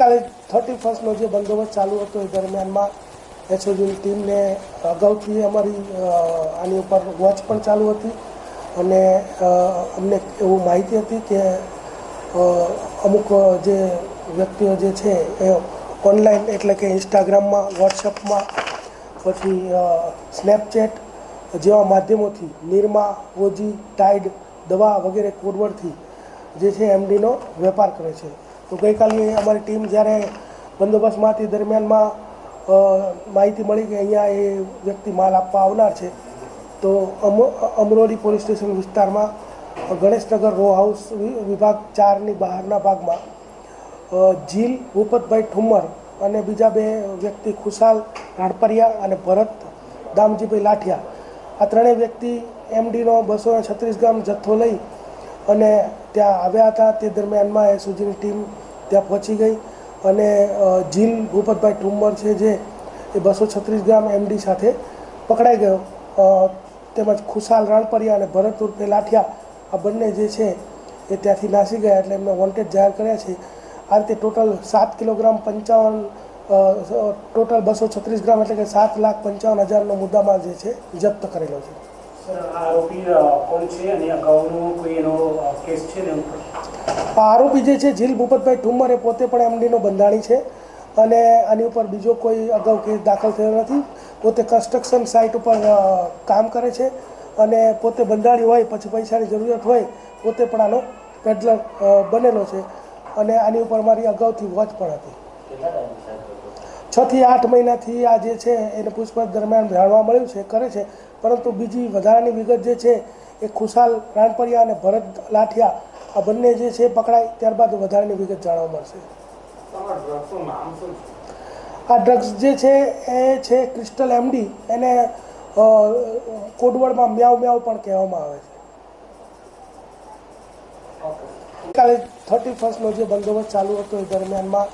કાલે થર્ટી ફર્સ્ટનો જે બંદોબસ્ત ચાલુ હતો, એ દરમિયાનમાં એસઓજીની ટીમને અગાઉથી અમારી આની ઉપર વોચ પણ ચાલુ હતી અને અમને એવું માહિતી હતી કે અમુક જે વ્યક્તિઓ જે છે એ ઓનલાઈન એટલે કે ઇન્સ્ટાગ્રામમાં વોટ્સઅપમાં પછી સ્નેપચેટ જેવા માધ્યમોથી નિરમા, ઓજી ટાઈડ દવા વગેરે કોડવર્ડથી જે છે એમડીનો વેપાર કરે છે. તો ગઈકાલે અમારી ટીમ જ્યારે બંદોબસ્તમાંથી દરમિયાનમાં માહિતી મળી કે અહીંયા એ વ્યક્તિ માલ આપવા આવનાર છે, તો અમ- અમરોલી પોલીસ સ્ટેશન વિસ્તારમાં ગણેશનગર રો હાઉસ વિભાગ ચારની બહારના ભાગમાં જીલ, ભૂપતભાઈ ઠુમ્મર અને બીજા બે વ્યક્તિ ખુશાલ રાણપરિયા અને ભરત દામજીભાઈ લાઠિયા, આ ત્રણેય વ્યક્તિ એમડીનો બસો છત્રીસ ગ્રામ જથ્થો લઈ અને ત્યાં આવ્યા હતા તે દરમિયાનમાં એસઓજીની ટીમ ત્યાં પહોંચી ગઈ અને જીલ ભૂપતભાઈ ઠુમ્મર છે જે એ બસો છત્રીસ ગ્રામ એમડી સાથે પકડાઈ ગયો. તેમજ ખુશાલ રાણપરિયા અને ભરત ઉર્ફે લાઠિયા આ બંને જે છે એ ત્યાંથી નાસી ગયા એટલે એમને વોન્ટેડ જાહેર કર્યા છે. આ રીતે ટોટલ સાત કિલોગ્રામ પંચાવન ટોટલ બસો છત્રીસ ગ્રામ એટલે કે સાત લાખ પંચાવન હજારનો મુદ્દામાલ જે છે જપ્ત કરેલો છે. આરોપી કોણ છે અને અગાઉનો કોઈ એનો કેસ છે ને આરોપી જે છે જીલ ભૂપતભાઈ ઠુમ્મર એ પોતે પણ એમડીનો બંધાણી છે અને આની ઉપર બીજો કોઈ અગાઉ કેસ દાખલ થયો નથી. પોતે કન્સ્ટ્રક્શન સાઇટ ઉપર કામ કરે છે અને પોતે બંધાણી હોય પછી પૈસાની જરૂરિયાત હોય પોતે પણ આનો પેડલર બનેલો છે અને આની ઉપર મારી અગાઉથી વોચ પણ હતી. છ થી આઠ મહિનાથી આ જે છે એને પૂછપરછ દરમિયાન જાણવા મળ્યું છે કરે છે. પરંતુ બીજી વધારાની વિગત જે છે એ ખુશાલ રાણપરિયા અને ભરત લાઠિયા આ બંને જે છે પકડાય ત્યારબાદ વધારાની વિગત જાણવા મળશે. આ ડ્રગ્સ જે છે એ છે ક્રિસ્ટલ એમડી એને કોડવડમાં કોડવર્ડમાં મ્યાવ મ્યાવ પણ કહેવામાં આવે છે. કાલે થર્ટી ફર્સ્ટનો જે બંદોબસ્ત ચાલુ હતો એ દરમિયાનમાં